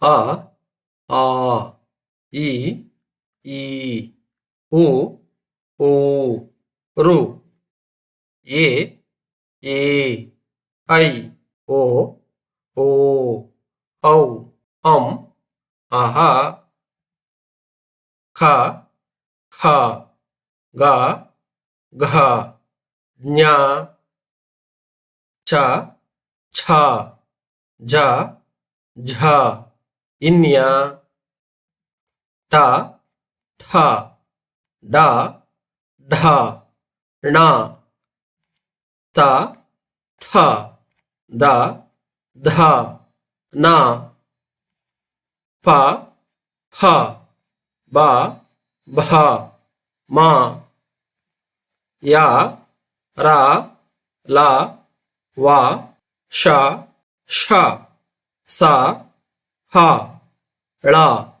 아, 아, 이, 이, 오, 오, 루, 예, 예, 아이, 오, 오, 아우, 엄, 아하, 가, 가, 가, 가, 냐, 자, 차, 자, 자, इन्या ता, था डा ढा णा ता, था, दा, धा, ना, पा, फा, बा, भा, मा, या, रा, ला, वा, शा शा, सा 哈儿子